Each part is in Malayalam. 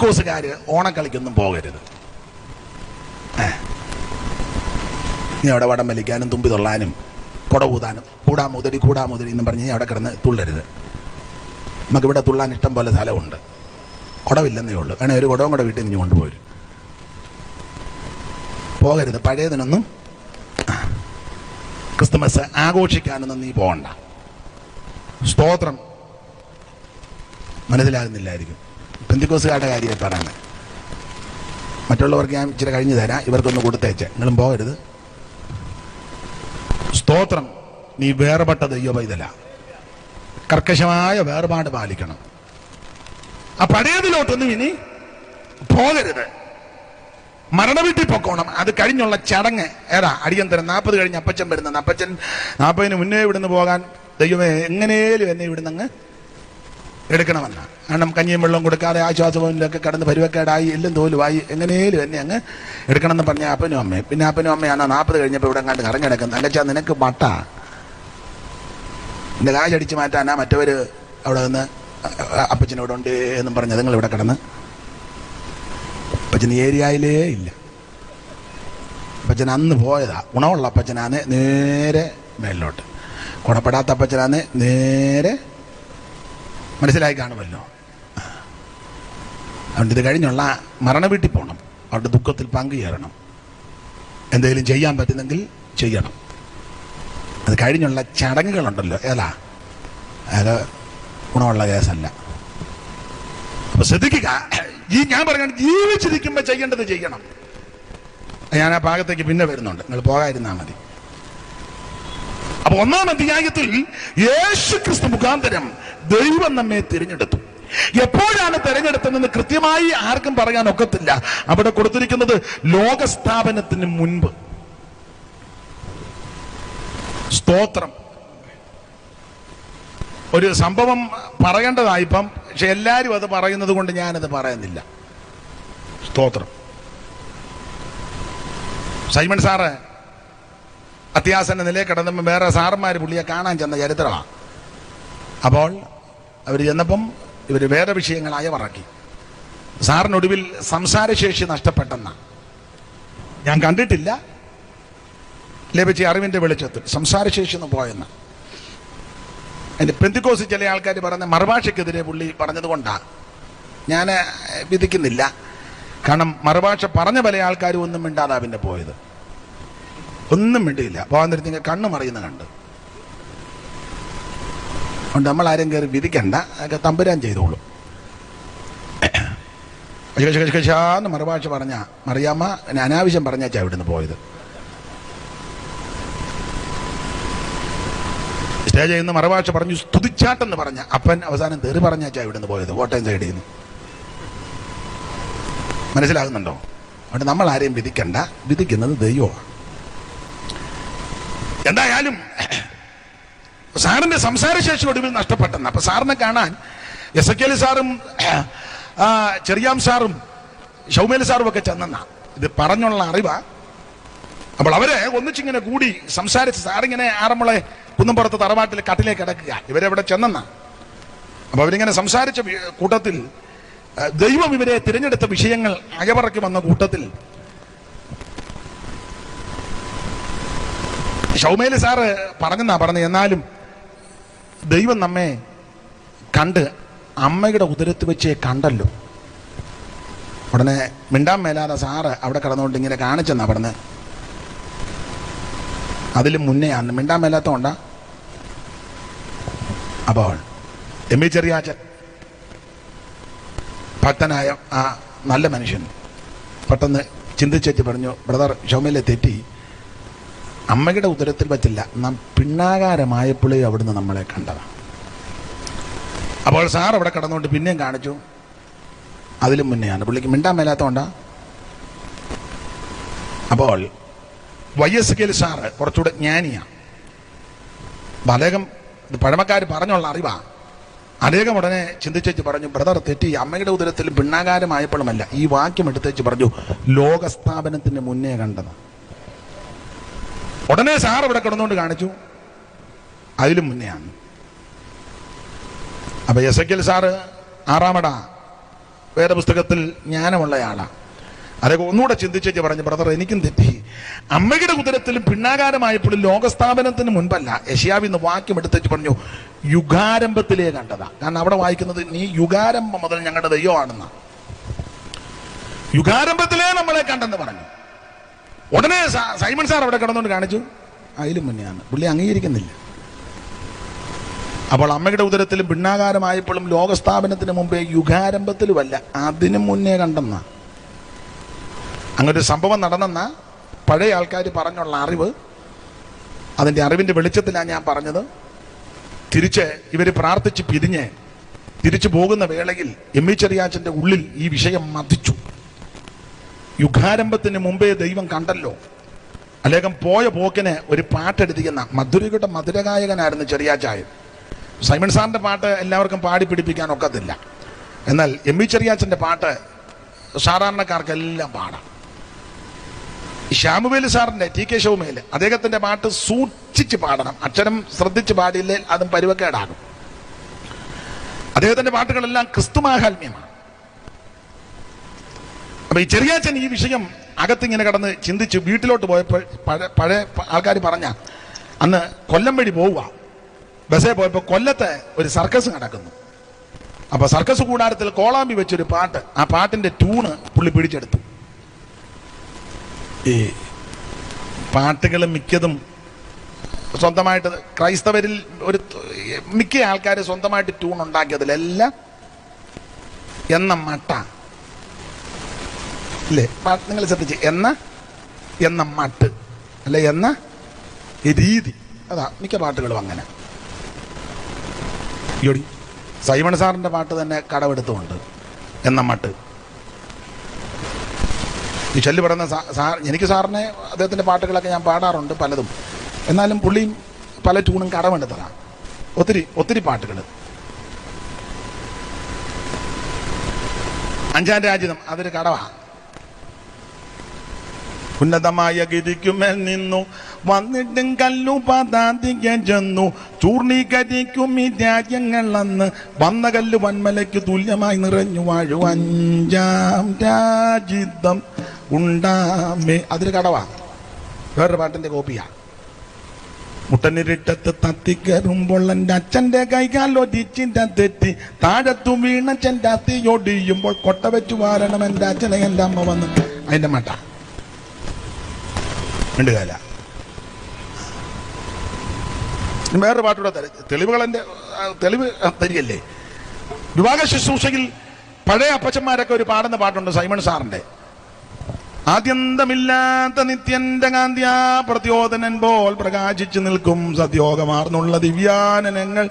പെന്തിക്കോസുകാര് ഓണക്കളിക്കൊന്നും പോകരുത്. നീ അവിടെ വടം വലിക്കാനും തുമ്പി തൊള്ളാനും കുട ഊതാനും കൂടാ മുതടി കൂടാ എന്നും പറഞ്ഞ് നീ അവിടെ കിടന്ന് തുള്ളരുത്. നമുക്കിവിടെ തുള്ളാൻ ഇഷ്ടം പോലെ സ്ഥലമുണ്ട്. കുടവില്ലെന്നേ ഉള്ളൂ. വേണേ ഒരു കുടവും കൂടെ വീട്ടിൽ നിന്ന് കൊണ്ടുപോരും. പോകരുത്. പഴയതിനൊന്നും ക്രിസ്തുമസ് ആഘോഷിക്കാനൊന്നും നീ പോകണ്ട. സ്തോത്രം മനസ്സിലാകുന്നില്ലായിരിക്കും. പെന്തിക്കോസുകാരുടെ കാര്യമായി പറയുന്നത് മറ്റുള്ളവർക്ക് ഞാൻ ഇച്ചിരി കഴിഞ്ഞു തരാം. ഇവർക്കൊന്ന് കൊടുത്തേച്ച്. നിങ്ങളും പോകരുത്. സ്തോത്രം. നീ വേർപെട്ട ദൈവ പൈതല കർക്കശമായ വേർപാട് പാലിക്കണം. ആ പഴയതിലോട്ടൊന്നും ഇനി പോകരുത്. മരണവീട്ടിൽ പൊക്കോണം. അത് കഴിഞ്ഞുള്ള ചടങ്ങ്. ഏതാ? അടിയന്തരം നാൽപ്പത് കഴിഞ്ഞ് അപ്പച്ചൻ വരുന്നത്. അപ്പച്ചൻ നാൽപ്പതിന് മുന്നേ ഇവിടുന്ന് പോകാൻ ദൈവമേ എങ്ങനെയും എന്നെ ഇവിടുന്ന് അങ്ങ് എടുക്കണമെന്ന കാരണം കഞ്ഞിയും വെള്ളം കൊടുക്കാതെ ആശ്വാസഭവനിലൊക്കെ കടന്ന് പരുവക്കേടായി എല്ലും തോലുമായി എങ്ങനെയും എന്നെ അങ്ങ് എടുക്കണമെന്ന് പറഞ്ഞ അപ്പനും അമ്മയും. പിന്നെ അപ്പനും അമ്മയാണ് നാൽപ്പത് കഴിഞ്ഞപ്പോൾ ഇവിടെ കണ്ട് കറങ്ങിടക്കുന്നത് അല്ലച്ചാ നിനക്ക് മട്ട എന്റെ കാശടിച്ച് മാറ്റാനാ മറ്റവർ അവിടെ നിന്ന് അപ്പച്ചനോട് ഉണ്ട് എന്നും പറഞ്ഞ് നിങ്ങൾ ഇവിടെ കിടന്ന്. അപ്പച്ചൻ ഏരിയയിലേ ഇല്ല. അപ്പച്ചൻ അന്ന് പോയതാ. ഗുണമുള്ള അപ്പച്ചനാണ് നേരെ മേലിലോട്ട് ഗുണപ്പെടാത്ത അപ്പച്ചനാണ് നേരെ മനസ്സിലായി കാണുമല്ലോ. അതുകൊണ്ട് ഇത് കഴിഞ്ഞുള്ള മരണ വീട്ടിൽ പോകണം. അവരുടെ ദുഃഖത്തിൽ പങ്കുചേരണം. എന്തെങ്കിലും ചെയ്യാൻ പറ്റുന്നെങ്കിൽ ചെയ്യണം. അത് കഴിഞ്ഞുള്ള ചടങ്ങുകളുണ്ടല്ലോ ഏതാ? അത് ഗുണമുള്ള കേസല്ല. അപ്പൊ ശ്രദ്ധിക്കുക ഈ ഞാൻ പറയുന്നത് ജീവിച്ചിരിക്കുമ്പോൾ ചെയ്യേണ്ടത് ചെയ്യണം. ഞാൻ ആ ഭാഗത്തേക്ക് പിന്നെ വരുന്നുണ്ട്. നിങ്ങൾ പോകാതിരുന്നാൽ മതി. അപ്പൊ ഒന്നാം അധ്യായത്തിൽ യേശു ക്രിസ്തു മുഖാന്തരം ദൈവം നമ്മെ തിരഞ്ഞെടുത്തു. എപ്പോഴാണ് തെരഞ്ഞെടുത്തതെന്ന് കൃത്യമായി ആർക്കും പറയാൻ ഒക്കത്തില്ല. അവിടെ കൊടുത്തിരിക്കുന്നത് ലോകസ്ഥാപനത്തിന് മുൻപ്. സ്തോത്രം. ഒരു സംഭവം പറയേണ്ടതായിപ്പം പക്ഷെ എല്ലാവരും അത് പറയുന്നത് കൊണ്ട് ഞാനത് പറയുന്നില്ല. സ്തോത്രം. സൈമൺ സാറ് അത്യാസന്റെ നിലയിൽ കിടന്നപ്പോൾ വേറെ സാറന്മാർ പുള്ളിയെ കാണാൻ ചെന്ന ചരിത്രമാണ് അപ്പോൾ അവർ ചെന്നപ്പം ഇവർ വേറെ വിഷയങ്ങളായ പറക്കി സാറിനൊടുവിൽ സംസാരശേഷി നഷ്ടപ്പെട്ടെന്ന. ഞാൻ കണ്ടിട്ടില്ല. ലഭിച്ച അറിവിന്റെ വെളിച്ചത്തിൽ സംസാരശേഷി ഒന്ന് പോയെന്ന്. എന്റെ പെന്തിക്കോസ് ചില ആൾക്കാർ പറഞ്ഞ മറുഭാഷയ്ക്കെതിരെ പുള്ളി പറഞ്ഞതുകൊണ്ടാണ് ഞാൻ വിധിക്കുന്നില്ല. കാരണം മറുഭാഷ പറഞ്ഞ പല ആൾക്കാരും ഒന്നും മിണ്ടാതാ പിന്നെ പോയത്. ഒന്നും മിണ്ടിയില്ല. പോകാൻ നേരത്തെ കണ്ണ് മറിയുന്ന കണ്ട്. അതുകൊണ്ട് നമ്മൾ ആരും കയറി വിധിക്കണ്ട. അതൊക്കെ തമ്പുരാൻ ചെയ്തോളൂ. എന്ന് മറുഭാഷ പറഞ്ഞ മറിയാമ്മ പിന്നെ അനാവശ്യം പറഞ്ഞാച്ചാ ഇവിടുന്ന് പോയത്. സ്റ്റേജ് ചെയ്യുന്ന മറുഭാഷ പറഞ്ഞു സ്തുതിച്ചാട്ടെന്ന് പറഞ്ഞ അപ്പൻ അവസാനം തെറി പറഞ്ഞാച്ചാ ഇവിടുന്ന് പോയത് കോട്ടയം സൈഡിൽ നിന്ന് മനസ്സിലാകുന്നുണ്ടോ? അതുകൊണ്ട് നമ്മൾ ആരെയും വിധിക്കണ്ട. വിധിക്കുന്നത് ദൈവമാണ്. എന്തായാലും സാറിന്റെ സംസാരശേഷി ഒടുവിൽ നഷ്ടപ്പെട്ടെന്ന്. അപ്പൊ സാറിനെ കാണാൻ എസ് എ സാറും ചെറിയാം സാറും ഷൗമേലി സാറും ഒക്കെ ചെന്നെന്ന. ഇത് പറഞ്ഞുള്ള അറിവാ. അപ്പോൾ അവരെ ഒന്നിച്ചിങ്ങനെ കൂടി സംസാരിച്ച് സാറിങ്ങനെ ആറന്മുളെ കുന്നമ്പുറത്ത് തറവാട്ടിൽ കട്ടിലേക്ക് കിടക്കുക. ഇവരെവിടെ ചെന്നെന്ന? അപ്പൊ അവരിങ്ങനെ സംസാരിച്ച കൂട്ടത്തിൽ ദൈവം ഇവരെ തിരഞ്ഞെടുത്ത വിഷയങ്ങൾ അകപറക്കി വന്ന കൂട്ടത്തിൽ ഷൗമേലി സാറ് പറഞ്ഞെന്നാ പറഞ്ഞു. എന്നാലും ദൈവം നമ്മെ കണ്ട് അമ്മയുടെ ഉദരത്ത് വെച്ചേ കണ്ടല്ലോ. ഉടനെ മിണ്ടാൻ മേലാതെ സാറ് അവിടെ കിടന്നുകൊണ്ട് ഇങ്ങനെ കാണിച്ചെന്നാ പറഞ്ഞ്. അതിൽ മുന്നേ അന്ന് മിണ്ടാൻ മേലാത്തോണ്ടാ. അപ്പോൾ എം വി ചെറിയാച്ചൻ ഭക്തനായ ആ നല്ല മനുഷ്യൻ പെട്ടെന്ന് ചിന്തിച്ചേച്ച് പറഞ്ഞു ബ്രദർ ഷോമയിലെ തെറ്റി. അമ്മയുടെ ഉദരത്തിൽ പറ്റില്ല നാം പിണ്ണാകാരമായപ്പോഴേ അവിടുന്ന് നമ്മളെ കണ്ടതാണ് അപ്പോൾ സാർ അവിടെ കടന്നുകൊണ്ട് പിന്നെയും കാണിച്ചു. അതിലും മുന്നെയാണ്. പുള്ളിക്ക് മിണ്ടാൻ മേലാത്തോണ്ടാ. അപ്പോൾ വൈ എസ് കെൽ സാറ് കുറച്ചുകൂടെ ജ്ഞാനിയാണ് അപ്പം അദ്ദേഹം ഇത് പഴമക്കാർ പറഞ്ഞുള്ള അറിവാ. അദ്ദേഹം ഉടനെ ചിന്തിച്ചേച്ച് പറഞ്ഞു ബ്രദർ തെറ്റി. അമ്മയുടെ ഉദരത്തിൽ പിണ്ണാകാരമായപ്പോഴുമല്ല ഈ വാക്യം എടുത്തേച്ച് പറഞ്ഞു ലോകസ്ഥാപനത്തിന് മുന്നേ കണ്ടത്. ഉടനെ സാർ ഇവിടെ കിടന്നുകൊണ്ട് കാണിച്ചു. അതിലും മുന്നെയാണ്. അപ്പൊ എസ് എക്കൽ സാറ് ആറാമട. വേദപുസ്തകത്തിൽ ജ്ഞാനമുള്ളയാളാണ് അദ്ദേഹം ഒന്നുകൂടെ ചിന്തിച്ചേച്ച് പറഞ്ഞു ബ്രദർ എനിക്കും തെറ്റി. അമ്മയുടെ ഉദരത്തിലും പിണ്ണാകാരമായപ്പോഴും ലോകസ്ഥാപനത്തിന് മുൻപല്ല യശയാവിൽ നിന്ന് വാക്യം എടുത്തേച്ച് പറഞ്ഞു യുഗാരംഭത്തിലേ കണ്ടതാ. കാരണം അവിടെ വായിക്കുന്നത് നീ യുഗാരംഭം മുതൽ ഞങ്ങളുടെ ദൈവമാണെന്ന. യുഗാരംഭത്തിലേ നമ്മളെ കണ്ടെന്ന് പറഞ്ഞു. ഉടനെ സൈമൺ സാർ അവിടെ കിടന്നുകൊണ്ട് കാണിച്ചു. അതിലും മുന്നെയാണ്. പുള്ളി അംഗീകരിക്കുന്നില്ല. അപ്പോൾ അമ്മയുടെ ഉദരത്തിലും പിണ്ണാകാരമായപ്പോഴും ലോകസ്ഥാപനത്തിന് മുമ്പേ യുഗാരംഭത്തിലുമല്ല. അതിനു മുന്നേ കണ്ടെന്ന. അങ്ങനൊരു സംഭവം നടന്നെന്ന പഴയ ആൾക്കാർ പറഞ്ഞുള്ള അറിവ്. അതിന്റെ അറിവിന്റെ വെളിച്ചത്തിലാണ് ഞാൻ പറഞ്ഞത്. തിരിച്ച് ഇവർ പ്രാർത്ഥിച്ച് പിരിഞ്ഞ് തിരിച്ചു പോകുന്ന വേളയിൽ എം ഇ ചെറിയാച്ചന്റെ ഉള്ളിൽ ഈ വിഷയം മതിച്ചു. യുഗാരംഭത്തിന് മുമ്പേ ദൈവം കണ്ടല്ലോ. അദ്ദേഹം പോയ പോക്കിന് ഒരു പാട്ടെടുത്തിക്കുന്ന മധുരയുടെ മധുരഗായകനായിരുന്നു ചെറിയാച്ചായൻ സൈമൺ സാറിന്റെ പാട്ട് എല്ലാവർക്കും പാടി പിടിപ്പിക്കാൻ ഒക്കത്തില്ല. എന്നാൽ എം വി ചെറിയാച്ചന്റെ പാട്ട് സാധാരണക്കാർക്കെല്ലാം പാടാം. ശ്യാമുവേൽ സാറിന്റെ ടി കെ ശൗമേൽ അദ്ദേഹത്തിന്റെ പാട്ട് സൂക്ഷിച്ച് പാടണം. അക്ഷരം ശ്രദ്ധിച്ച് പാടിയില്ലേ അതും പരുവക്കേടാകും. അദ്ദേഹത്തിന്റെ പാട്ടുകളെല്ലാം ക്രിസ്തുമാഹാത്മ്യമാണ്. അപ്പൊ ഈ ചെറിയാച്ചൻ ഈ വിഷയം അകത്തിങ്ങനെ കടന്ന് ചിന്തിച്ച് വീട്ടിലോട്ട് പോയപ്പോൾ പഴയ ആൾക്കാർ പറഞ്ഞ അന്ന് കൊല്ലം വഴി പോവുക. ബസ്സേ പോയപ്പോൾ കൊല്ലത്തെ ഒരു സർക്കസ് നടക്കുന്നു. അപ്പൊ സർക്കസ് കൂടാരത്തിൽ കോളാമ്പി വെച്ചൊരു പാട്ട് ആ പാട്ടിന്റെ ട്യൂണ് പുള്ളി പിടിച്ചെടുത്തു. ഈ പാട്ടുകൾ മിക്കതും സ്വന്തമായിട്ട് ക്രൈസ്തവരിൽ ഒരു മിക്ക ആൾക്കാർ സ്വന്തമായിട്ട് ട്യൂൺ ഉണ്ടാക്കിയതിലെല്ലാം എന്ന മട്ട പാട്ട് നിങ്ങൾ ശ്രദ്ധിച്ച്. എന്ന എന്ന മട്ട്. അല്ലെ? എന്ന രീതി. അതാ മിക്ക പാട്ടുകളും അങ്ങനെ. യോടി സൈമൺ സാറിന്റെ പാട്ട് തന്നെ കടമെടുത്തുകൊണ്ട്. എന്ന മട്ട്. ഈ ചൊല്ലി പറയുന്ന സാർ എനിക്ക് സാറിനെ അദ്ദേഹത്തിന്റെ പാട്ടുകളൊക്കെ ഞാൻ പാടാറുണ്ട് പലതും. എന്നാലും പുള്ളിയും പല ട്യൂണും കടമെടുത്തതാണ് ഒത്തിരി ഒത്തിരി പാട്ടുകൾ അഞ്ചാം രാജ്യം അതൊരു കടവാണ് ഉന്നതമായ ഗതിക്കുമേൽ നിന്നു. വന്നിട്ടും കല്ലു പതാതിക ചെന്നു. ചൂർണീകരിക്കും ഈ രാജ്യങ്ങൾ അന്ന്. വന്ന കല്ലു വന്മലയ്ക്ക് തുല്യമായി നിറഞ്ഞു വാഴു അഞ്ചാം രാജിതം ഉണ്ടാമേ. അതൊരു കടവാ. വേറൊരു പാട്ടിന്റെ കോപ്പിയാ. മുട്ടനിരിട്ടത്ത് തത്തിക്കയറുമ്പോൾ എന്റെ അച്ഛന്റെ കൈകാൽ ഒരിച്ചിന്റെ തെറ്റി. താഴത്തു വീണച്ചന്റെ ചെന്റെ അത്തിയൊടിയുമ്പോൾ കൊട്ട വെച്ചു വാരണം എന്റെ അച്ഛനെ എന്റെ അമ്മ വന്ന്. അതിന്റെ മട്ട. മിണ്ടുകാല. വേറൊരു പാട്ടൂടെ തെളിവുകൾ എന്റെ തെളിവ് തരികല്ലേ വിവാഹ ശുശ്രൂഷയിൽ പഴയ അപ്പച്ചന്മാരൊക്കെ ഒരു പാടുന്ന പാട്ടുണ്ട് സൈമൺ സാറിന്റെ ആദ്യന്തമില്ലാത്ത നിത്യന്റെ ഗാന്ധിയ പ്രത്യോദനൻ പോൽ പ്രകാശിച്ചു നിൽക്കും സത്യോഗമാർന്നുള്ള ദിവ്യാനനങ്ങൾ.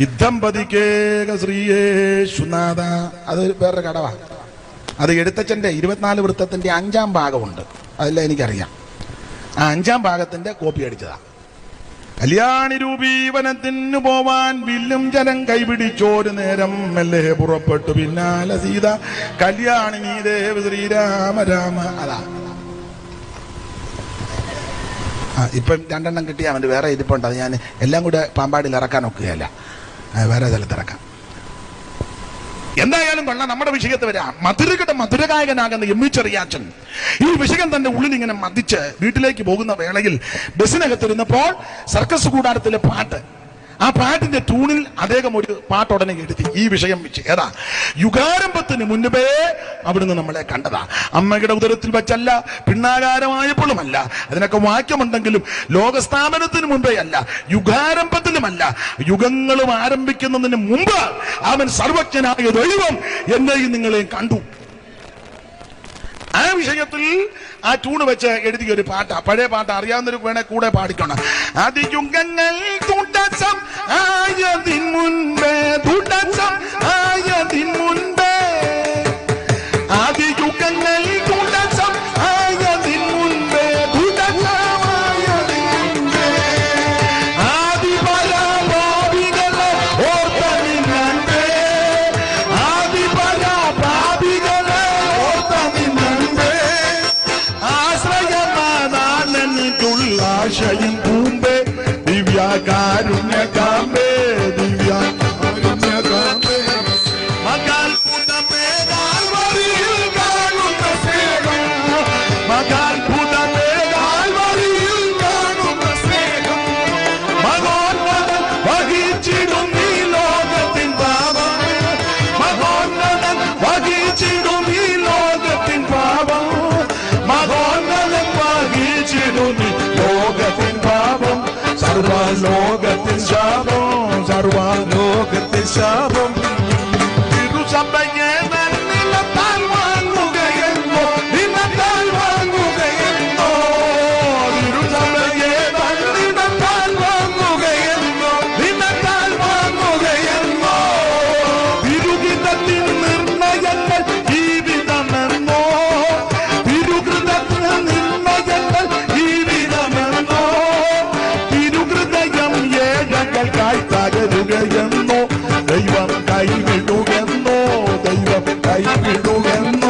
യുദ്ധം പതിക്കേക ശ്രീയേശുനാഥ. അത് വേറൊരു കടവാ. അത് എഴുത്തച്ഛന്റെ ഇരുപത്തിനാല് വൃത്തത്തിന്റെ അഞ്ചാം ഭാഗമുണ്ട്. അതെല്ലാം എനിക്കറിയാം. അഞ്ചാം ഭാഗത്തിന്റെ കോപ്പി അടിച്ചതാ. കല്യാണി രൂപീവനത്തിനു പോവാൻ വില്ലും ജനം കൈപിടിച്ചോരു നേരം മെല്ലെ പുറപ്പെട്ടു. പിന്നാലെ സീത കല്യാണി നീ ദേവ ശ്രീരാമ രാമ. അതാ. ആ ഇപ്പം രണ്ടെണ്ണം കിട്ടിയാൽ അവന്റെ വേറെ ഇരിപ്പുണ്ട് അത് ഞാൻ എല്ലാം കൂടെ പാമ്പാടിയിൽ ഇറക്കാൻ ഒക്കുകയല്ല. വേറെ സ്ഥലത്ത് ഇറക്കാം. എന്തായാലും കൊള്ളാം നമ്മുടെ വിഷയത്ത് വരാം. മധുരകട മധുരഗായകനാകുന്ന എം വി ചെറിയാച്ചൻ ഈ വിഷയം തന്റെ ഉള്ളിൽ ഇങ്ങനെ മതിച്ച് വീട്ടിലേക്ക് പോകുന്ന വേളയിൽ ബസ്സിനകത്തിരുന്നപ്പോൾ സർക്കസ് കൂടാരത്തിലെ പാട്ട് ആ പാട്ടിന്റെ ട്യൂണിൽ അദ്ദേഹം ഒരു പാട്ടുടനെ എഴുതി ഈ വിഷയം വെച്ച്. ഏതാ? യുഗാരംഭത്തിന് മുൻപേ അവിടുന്ന് നമ്മളെ കണ്ടതാ. അമ്മയുടെ ഉദരത്തിൽ വെച്ചല്ല പിണ്ണാകാരമായപ്പോഴുമല്ല അതിനൊക്കെ വാക്യമുണ്ടെങ്കിലും ലോകസ്ഥാപനത്തിന് മുൻപേ അല്ല യുഗാരംഭത്തിലുമല്ല. യുഗങ്ങളും ആരംഭിക്കുന്നതിന് മുമ്പ് അവൻ സർവജ്ഞനായ ദൈവം എന്നെയും നിങ്ങളെയും കണ്ടു. ആ വിഷയത്തിൽ ആ ട്യൂണ് വെച്ച് എഴുതിയ ഒരു പാട്ടാ. പഴയ പാട്ട് അറിയാവുന്നൊരു വേണേ കൂടെ പാടിക്കണം. അതിയുഗങ്ങൾ തുടക്കം ആയതിൻ മുൻപേ തുടക്കം ആയതിൻ മുൻപേ. Karambe Divya Karunya Karambe Magal Puda Meda Alvari Ilganu Nasega Magal Puda Meda Alvari Ilganu Nasega Magal Nadan Vagichidum Nilogatin Baba Magal Nadan Vagichidum Nilogatin Baba Magal Nadan Vagichidum Nilogatin Baba Sarva Logatin ശാപം ലോകത്തെ ശാപം Amigo del.